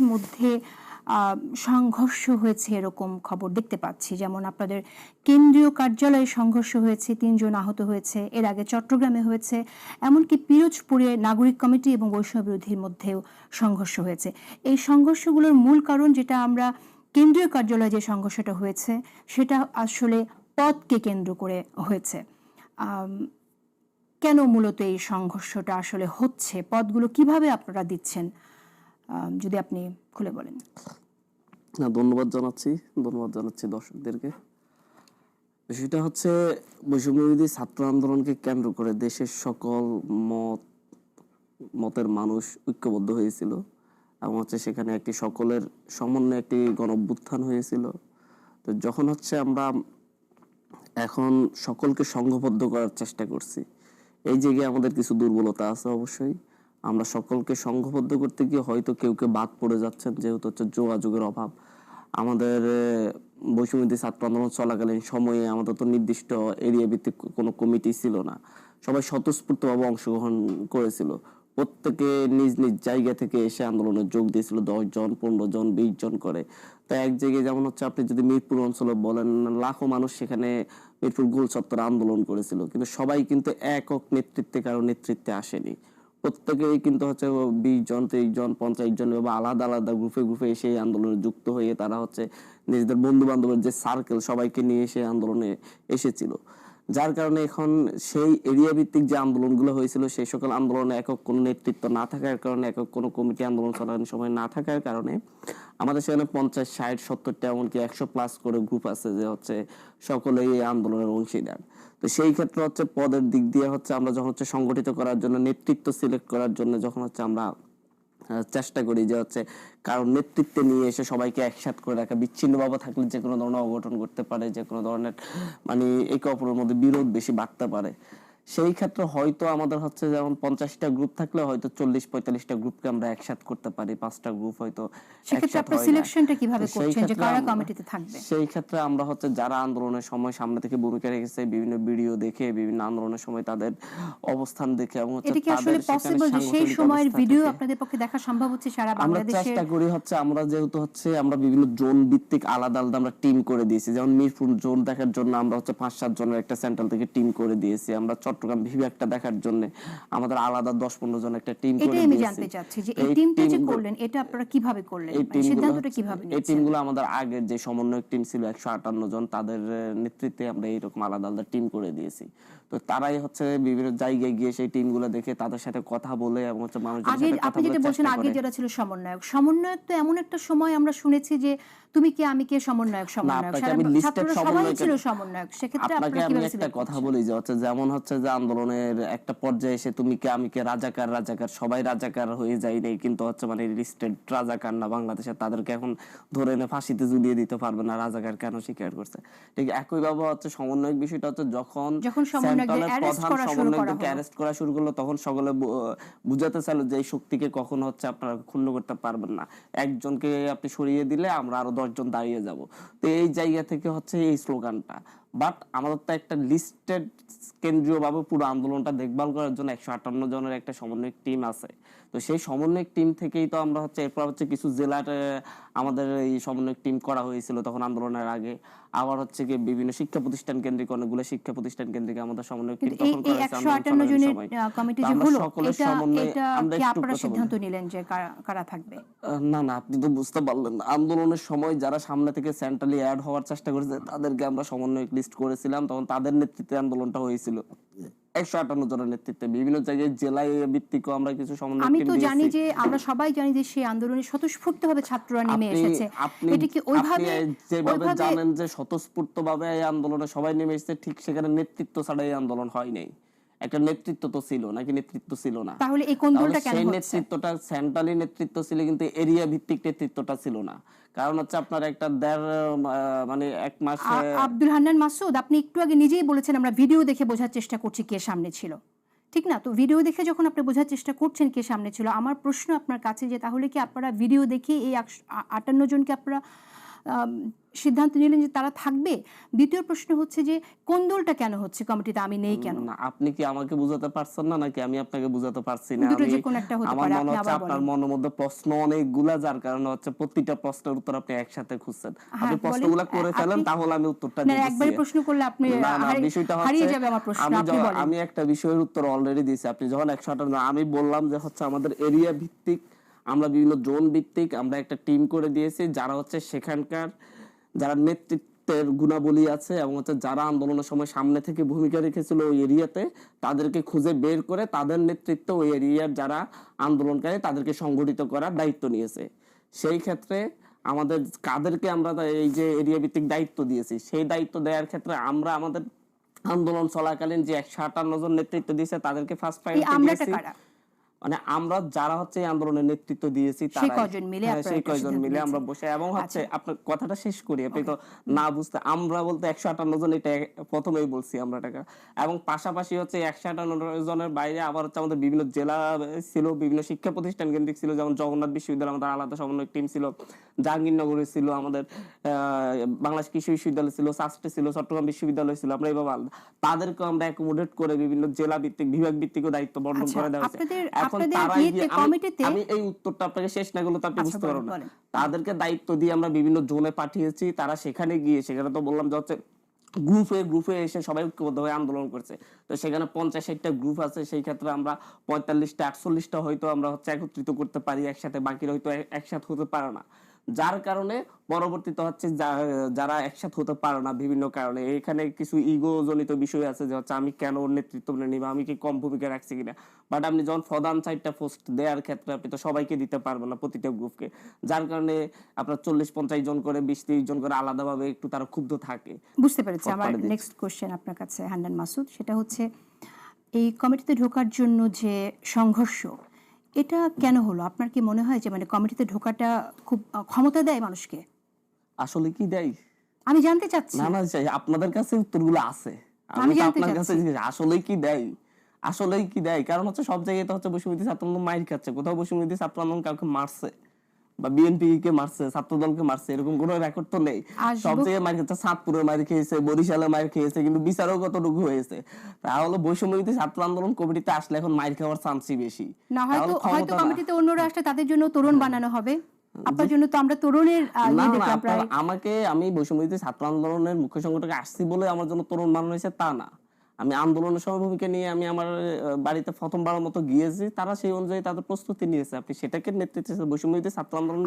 মধ্যে সংঘর্ষ হয়েছে এরকম খবর দেখতে পাচ্ছি। যেমন আপনাদের কেন্দ্রীয় কার্যালয়ে সংঘর্ষ হয়েছে, তিনজন আহত হয়েছে, এর আগে চট্টগ্রামে হয়েছে, এমনকি পিরোজপুরে নাগরিক কমিটি এবং বৈষম্য বিরোধীর মধ্যেও সংঘর্ষ হয়েছে। এই সংঘর্ষগুলোর মূল কারণ যেটা আমরা কেন্দ্রীয় কার্যালয়ে যে সংঘর্ষটা হয়েছে, সেটা আসলে পদকে কেন্দ্র করে হয়েছে। কেন মূলত এই সংঘর্ষটা আসলে হচ্ছে? পদগুলো কীভাবে আপনারা দিচ্ছেন? যদি আপনি খুলে বলেন। না, ধন্যবাদ জানাচ্ছি ধন্যবাদ জানাচ্ছি দর্শকদেরকে। বিষয়টা হচ্ছে বৈষম্যবিধি ছাত্র আন্দোলনকে কেন্দ্র করে দেশের সকল মত, মতের মানুষ ঐক্যবদ্ধ হয়েছিল এবং হচ্ছে সেখানে একটি সকলের সমন্বয়ে একটি গণ অভ্যুত্থান হয়েছিল। তো যখন হচ্ছে আমরা এখন সকলকে সংঘবদ্ধ করার চেষ্টা করছি, এই জায়গায় আমাদের কিছু দুর্বলতা আছে অবশ্যই। আমরা সকলকে সংঘবদ্ধ করতে গিয়ে হয়তো কেউ কেউ বাদ পড়ে যাচ্ছেন, যেহেতু হচ্ছে যোগাযোগের অভাব। আমাদের বৈষম্যবিধি ছাত্র আন্দোলন চলাকালীন সময়ে আমাদের তো নির্দিষ্ট এরিয়া ভিত্তিক কোনো কমিটি ছিল না। সবাই স্বতঃস্ফূর্তভাবে অংশগ্রহণ করেছিল। প্রত্যেকে নিজ নিজ জায়গা থেকে এসে আন্দোলনে যোগ দিয়েছিল দশ জন পনেরো জন বিশ জন করে। তাই এক জায়গায় যেমন হচ্ছে আপনি যদি মিরপুর অঞ্চলে বলেন, লাখো মানুষ সেখানে মিরপুর গোল চত্বরে আন্দোলন করেছিল। কিন্তু সবাই কিন্তু একক নেতৃত্বে, কারও নেতৃত্বে আসেনি। প্রত্যেকেই কিন্তু হচ্ছে বিশ জন, তেইশ জন, পঞ্চাশ জন বা আলাদা আলাদা গ্রুপে গ্রুপে এসে এই আন্দোলনে যুক্ত হয়ে তারা হচ্ছে নিজেদের বন্ধু বান্ধবের যে সার্কেল সবাইকে নিয়ে এসে আন্দোলনে এসেছিল। যার কারণে এখন সেই এরিয়া ভিত্তিক যে আন্দোলনগুলো হয়েছিল, সেই সকল আন্দোলনে একক কোনো নেতৃত্ব না থাকার কারণে, একক কোনো কমিটি আন্দোলন চালানোর সময় না থাকার কারণে আমাদের সেখানে পঞ্চাশ, ষাট, সত্তরটা এমনকি একশো প্লাস করে গ্রুপ আছে যে হচ্ছে সকলেই এই আন্দোলনের অংশীদার। তো সেই ক্ষেত্রে হচ্ছে পদের দিক দিয়ে হচ্ছে আমরা যখন হচ্ছে সংগঠিত করার জন্য, নেতৃত্ব সিলেক্ট করার জন্য যখন হচ্ছে আমরা চেষ্টা করি যে হচ্ছে কারণ নেতৃত্বে নিয়ে এসে সবাইকে একসাথ করে রাখা। বিচ্ছিন্নভাবে থাকলে যে কোনো ধরনের অঘটন করতে পারে, যে কোনো ধরনের মানে একে অপরের মধ্যে বিরোধ বেশি বাড়তে পারে। সেই ক্ষেত্রে হয়তো আমাদের হচ্ছে যেমন পঞ্চাশটা গ্রুপ থাকলে হয়তো চল্লিশ পঁয়তাল্লিশটা গ্রুপকে আমরা একসাথ করতে পারি পাঁচটা গ্রুপ হয়তো হয়। সিলেকশনটা কীভাবে সেই করছেন? যে ক্ষেত্রে কারা আমরা- কমিটিতে থাকবে? সেই ক্ষেত্রে আমরা হচ্ছে যারা আন্দোলনের সময় সামনে থেকে ভূমিকা রেখেছে বিভিন্ন ভিডিও দেখে বিভিন্ন আন্দোলনের সময় তাদের অবস্থান দেখে এবং হচ্ছে আসলে তাদের পসিবল যে সেই সময়ের ভিডিও আপনাদের পক্ষে দেখা সম্ভব হচ্ছে সারা আমরা চেষ্টা করি হচ্ছে আমরা যেহেতু হচ্ছে আমরা বিভিন্ন জোন ভিত্তিক আলাদা আলাদা আমরা টিম করে দিয়েছি। যেমন মিরপুর জোন দেখার জন্য আমরা হচ্ছে পাঁচ সাত জনের একটা সেন্ট্রাল থেকে টিম করে দিয়েছি। আমরা চট্টগ্রাম বিভাগটা দেখার জন্য আমাদের আলাদা দশ পনেরো জন একটা টিম করে আমি জানতে চাচ্ছি যে এই টিমটা যে করলেন এটা আপনারা কীভাবে করলেন? মানে সিদ্ধান্তটা কীভাবে এই টিমগুলো আমাদের আগের যে সমন্বয়ক টিম ছিল একশো আটান্ন জন তাদের নেতৃত্বে আমরা এইরকম আলাদা আলাদা টিম করে দিয়েছি। তো তারাই হচ্ছে বিভিন্ন জায়গায় গিয়ে সেই টিমগুলো দেখে তাদের সাথে কথা বলে এবং হচ্ছে মানুষের আগে আপনি যেটা বলছেন আগে। যেটা ছিল সমন্বয়ক সমন্বয়ক তো এমন একটা সময় আমরা শুনেছি যে তুমি কি আমি কে সমন্বয়ক সমন্বয়ক। ছাত্ররা সবাই ছিল সমন্বয়ক সেক্ষেত্রে আপনাকে আমি একটা কথা বলি যে হচ্ছে যেমন হচ্ছে যে আন্দোলনের একটা পর্যায়ে এসে তুমি কে আমি কে রাজাকার রাজাকার সবাই রাজাকার হয়ে যায় নাই কিন্তু হচ্ছে মানে লিস্টেড রাজাকার না বাংলাদেশে তাদেরকে এখন ধরে এনে ফাঁসিতে ঝুলিয়ে দিতে পারবে না রাজাকার কেন স্বীকার করছে? ঠিক একইভাবে হচ্ছে সমন্বয়ক বিষয়টা হচ্ছে যখন যখন সেন্ট্রালের প্রধান সমন্বয়কদেরকে অ্যারেস্ট করা শুরু করল তখন সকলে বুঝাতে চাইলো যে এই শক্তিকে কখনো হচ্ছে আপনারা ক্ষুণ্ণ করতে পারবেন না। একজনকে আপনি সরিয়ে দিলে আমরা আরও দশজন দাঁড়িয়ে যাব। তো এই জায়গা থেকে হচ্ছে এই স্লোগানটা। বাট আমাদের তো একটা লিস্টেড কেন্দ্রীয়ভাবে পুরো আন্দোলনটা দেখভাল করার জন্য একশো আটান্ন জনের একটা সমন্বয়ক টিম আছে। তো সেই সমন্বয়ক টিম থেকেই তো আমরা হচ্ছে এরপর হচ্ছে কিছু জেলার আমাদের এই সমন্বয়ক টিম করা হয়েছিল তখন আন্দোলনের আগে। আবার হচ্ছে কি বিভিন্ন শিক্ষা প্রতিষ্ঠান কেন্দ্রিক অনেকগুলো শিক্ষা প্রতিষ্ঠান কেন্দ্রিক আমাদের সমন্বয় কিন্তু এই তখন এই করা হয়েছে একশো আন্দোলন আটান্ন চলাকালীন জনের কমিটি যে হলো এটা এটা কি আপনারা সিদ্ধান্ত নিলেন যে কারা কারা থাকবে? না না আপনি তো বুঝতে পারলেন আন্দোলনের সময় যারা সামনে থেকে সেন্ট্রালি অ্যাড হওয়ার চেষ্টা করেছে তাদেরকে আমরা সমন্বয় লিস্ট করেছিলাম তখন তাদের নেতৃত্বে আন্দোলনটা হয়েছিল। একশো আটান্ন জনের নেতৃত্বে বিভিন্ন জায়গায় জেলায় ভিত্তিক আমরা কিছু সমন্বয় আমি তো জানি যে আমরা সবাই জানি যে সেই আন্দোলনে স্বতঃস্ফূর্তভাবে ছাত্ররা নেমে এসেছে। আপনি এটা কি ওইভাবে যেভাবে জানেন যে স্বতঃস্ফূর্ত ভাবে এই আন্দোলনে সবাই নেমে এসেছে ঠিক সেখানে নেতৃত্ব ছাড়া এই আন্দোলন হয় নাই। একটা নেতৃত্ব তো ছিল নাকি নেতৃত্ব ছিল না? তাহলে এই কোন্দলটা কেন সেই হচ্ছে? নেতৃত্বটা সেন্ট্রালি নেতৃত্ব ছিল কিন্তু এরিয়া ভিত্তিক নেতৃত্বটা ছিল না। কারণ হচ্ছে আপনার একটা দেড় মানে এক মাস আব্দুল হান্নান মাসুদ আপনি একটু আগে নিজেই বলেছেন আমরা ভিডিও দেখে বোঝার চেষ্টা করছি কে সামনে ছিল। ঠিক না? তো ভিডিও দেখে যখন আপনি বোঝার চেষ্টা করছেন কে সামনে ছিল আমার প্রশ্ন আপনার কাছে যে তাহলে কি আপনারা ভিডিও দেখে এই আটান্ন জনকে আপনারা সিদ্ধান্ত নিলেন যে তারা থাকবে। দ্বিতীয় প্রশ্ন হচ্ছে যে কোন্দলটা কেন হচ্ছে? কমিটিতে আমি নেই কেন? না আপনি কি আমাকে বুঝাতে পারছেন না নাকি আমি আপনাকে বুঝাতে পারছি না? দুটো যে কোনো একটা হতে পারে, আপনি আবার আপনার মনের মধ্যে প্রশ্ন অনেকগুলা যার কারণে হচ্ছে প্রতিটা প্রশ্নের উত্তর আপনি একসাথে খুঁজছেন। আপনি হ্যাঁ, প্রশ্নগুলো করে ফেলেন তাহলে আমি উত্তরটা না দিয়ে একবারই দিচ্ছি প্রশ্ন করলে আপনি না না বিষয়টা হারিয়ে যাবে আমার প্রশ্ন আপনি বলেন। আমি একটা বিষয়ের উত্তর অলরেডি দিয়েছি। আপনি যখন একশো আটান্ন আমি বললাম যে হচ্ছে আমাদের এরিয়া ভিত্তিক আমরা বিভিন্ন জোন ভিত্তিক আমরা একটা টিম করে দিয়েছি যারা হচ্ছে সেখানকার যারা নেতৃত্বের গুণাবলী আছে এবং হচ্ছে যারা আন্দোলনের সময় সামনে থেকে ভূমিকা রেখেছিল ওই এরিয়াতে তাদেরকে খুঁজে বের করে তাদের নেতৃত্ব ওই এরিয়ার যারা আন্দোলনকারী তাদেরকে সংগঠিত করার দায়িত্ব নিয়েছে। সেই ক্ষেত্রে আমাদের কাদেরকে আমরা এই যে এরিয়া ভিত্তিক দায়িত্ব দিয়েছি সেই দায়িত্ব দেওয়ার ক্ষেত্রে আমরা আমাদের আন্দোলন চলাকালীন যে একশো আটান্ন জন নেতৃত্ব দিয়েছে তাদেরকে ফার্স্ট প্রায়োরিটি দিয়েছি। মানে আমরা যারা হচ্ছে এই আন্দোলনের নেতৃত্ব দিয়েছি তারাই- মিলে হ্যাঁ, সেই কয়জন মিলে আমরা বসে এবং হচ্ছে আচ্ছা। আপনার কথাটা শেষ করি আপনি তো না বুঝতে আমরা বলতে একশো আটান্ন জন এটা প্রথমেই বলছি আমরা টাকা এবং পাশাপাশি হচ্ছে একশো আটান্ন জনের বাইরে আবার হচ্ছে আমাদের বিভিন্ন জেলা ছিল বিভিন্ন শিক্ষা প্রতিষ্ঠান কেন্দ্রিক ছিল যেমন জগন্নাথ বিশ্ববিদ্যালয় আমাদের আলাদা সমন্বয় টিম ছিল জাহাঙ্গীরনগরে ছিল আমাদের আহ, বাংলাদেশ কৃষি বিশ্ববিদ্যালয় ছিল সাস্টে ছিল চট্টগ্রাম বিশ্ববিদ্যালয় ছিল আমরা এইভাবে আলাদা তাদেরকে আমরা অ্যাকোমোডেট করে বিভিন্ন জেলা ভিত্তিক বিভাগ ভিত্তিকও দায়িত্ব বন্টন আচ্ছা, করে দেওয়া হয়েছে। আপনাদের- আমি- কমিটিতে- আমি এই উত্তরটা আপনাকে শেষ না তো আপনি আচ্ছা, বুঝতে পারবেন না। তাদেরকে দায়িত্ব দিয়ে আমরা বিভিন্ন জোনে পাঠিয়েছি তারা সেখানে গিয়ে সেখানে তো বললাম যে হচ্ছে গ্রুপে গ্রুপে এসে সবাই ঐক্যবদ্ধ হয়ে আন্দোলন করছে। তো সেখানে পঞ্চাশ ষাটটা গ্রুপ আছে সেই ক্ষেত্রে আমরা পঁয়তাল্লিশটা আটচল্লিশটা হয়তো আমরা হচ্ছে একত্রিত করতে পারি একসাথে বাকিরা হয়তো একসাথে হতে পারে না। যার কারণে পরবর্তীতে হচ্ছে যারা একসাথে হতে পারে না বিভিন্ন কারণে। এখানে কিছু ইগো জনিত বিষয় আছে যে হচ্ছে আমি কেন ওর নেতৃত্ব নিব আমি কি কম ভূমিকা রাখছি কিনা? বাট আপনি যখন প্রধান চারটা পোস্ট দেওয়ার ক্ষেত্রে আপনি তো সবাইকে দিতে পারবেন না প্রতিটা গ্রুপকে যার কারণে আপনার চল্লিশ পঞ্চাশ জন করে বিশ ত্রিশ জন করে আলাদাভাবে একটু তারা ক্ষুব্ধ থাকে। বুঝতে পেরেছি। আমার নেক্সট কোশ্চেন আপনার কাছে হান্নান মাসুদ। সেটা হচ্ছে এই কমিটিতে ঢোকার জন্য যে সংঘর্ষ এটা কেন হলো? আপনার কি মনে হয় যে মানে কমিটিতে ঢোকাটা খুব ক্ষমতা দেয় মানুষকে? আসলে কি দেয়? আমি জানতে চাচ্ছি। না না চাই আপনাদের কাছে উত্তরগুলো আছে। আমি আপনার কাছে আসলে কি দেয়? আসলে কি দেয়? কারণ হচ্ছে সব জায়গায় তো হচ্ছে বসুমতী ছাত্র আন্দোলন মাইর খাচ্ছে। কোথাও বসুমতী ছাত্র আন্দোলন কাউকে মারছে। বা বিএনপি কে মারছে ছাত্র দলকে মারছে এরকম কোনো রেকর্ড তো নেই। সব জায়গায় মার খাচ্ছে চাঁদপুরে মার খেয়েছে বরিশালে মার খেয়েছে কিন্তু বিচারও কতটুকু হয়েছে? বৈষম্যবিধি ছাত্র আন্দোলন কমিটিতে আসলে এখন মাইর খাওয়ার চান্সই বেশি। না হয়তো হয়তো। কমিটিতে অন্যরা আসলে তাদের জন্য তরুণ বানানো হবে। আপনার জন্য তো আমরা তরুণের ইয়ে আমাকে আমি বৈষম্যবিধি ছাত্র আন্দোলনের মুখ্য সংগঠকে আসছি বলে আমার জন্য তরুণ বানানো হয়েছে তা না। আমি আন্দোলনের সহভূমিকে নিয়ে আমি আমার বাড়িতে প্রথমবারের মতো গিয়েছি তারা সেই অনুযায়ী তাদের প্রস্তুতি নিয়েছে। আপনি সেটাকে নেতৃত্বে বৈষম্য ছাত্র আন্দোলন